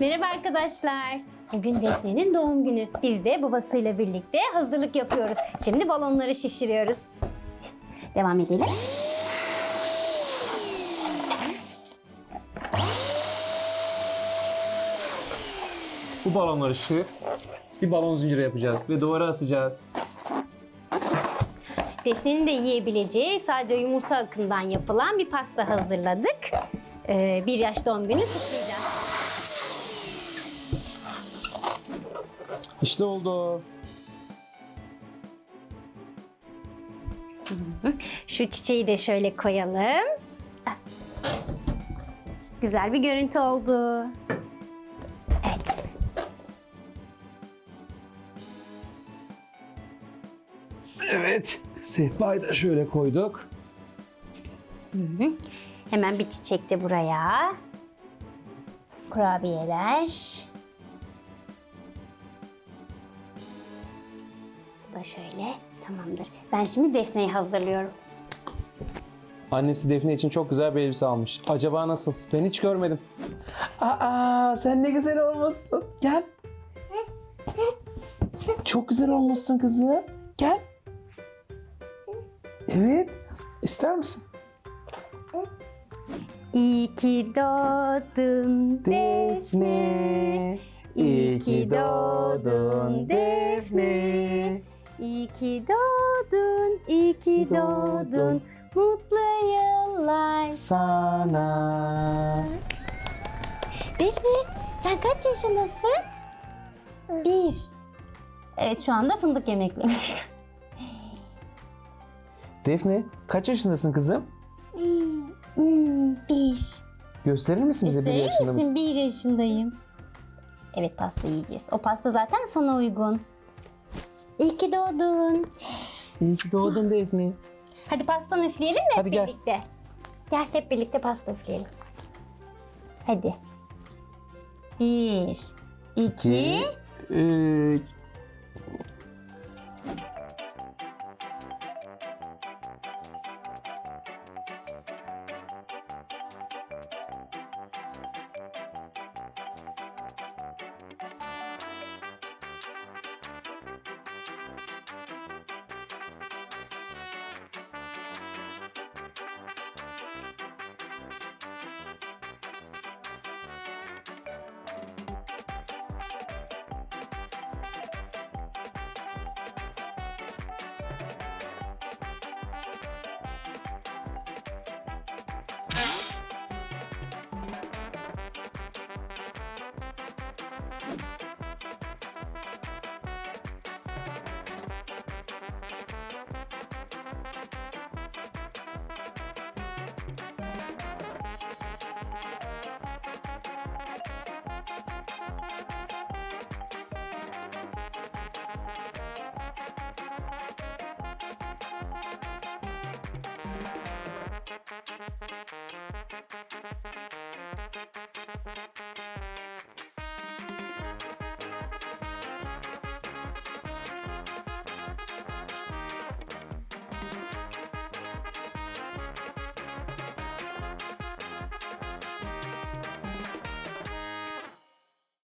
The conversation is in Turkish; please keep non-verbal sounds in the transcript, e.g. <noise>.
Merhaba arkadaşlar. Bugün Defne'nin doğum günü. Biz de babasıyla birlikte hazırlık yapıyoruz. Şimdi balonları şişiriyoruz. Devam edelim. Bu balonları şişirip bir balon zinciri yapacağız ve duvara asacağız. Defne'nin de yiyebileceği sadece yumurta akından yapılan bir pasta hazırladık. Ee, bir yaş doğum günü kutlayacağız. İşte oldu. Şu çiçeği de şöyle koyalım. Güzel bir görüntü oldu. Evet. Evet. Sehpayı da şöyle koyduk. Hemen bir çiçek de buraya. Kurabiyeler. Bu da şöyle. Tamamdır. Ben şimdi Defne'yi hazırlıyorum. Annesi Defne için çok güzel bir elbise almış. Acaba nasıl? Ben hiç görmedim. Aa sen ne güzel olmuşsun. Gel. Çok güzel olmuşsun kızım. Gel. Evet. İster misin? İyi ki doğdun Defne. İyi ki doğdun Defne. İyi ki doğdun, iyi ki doğdun. Mutlu yıllar. Sana. Defne, sen kaç yaşındasın? Bir. Evet, şu anda fındık yemeklemiş. <laughs> Defne kaç yaşındasın kızım? Hmm, bir. Gösterir misin bize bir yaşında misin? mısın? Bir yaşındayım. Evet, pasta yiyeceğiz. O pasta zaten sana uygun. İyi ki doğdun. İyi ki doğdun Defne. Hadi pastanı üfleyelim mi hep Hadi gel. birlikte? Gel hep birlikte pasta üfleyelim. Hadi. Bir, iki, Üç. thank you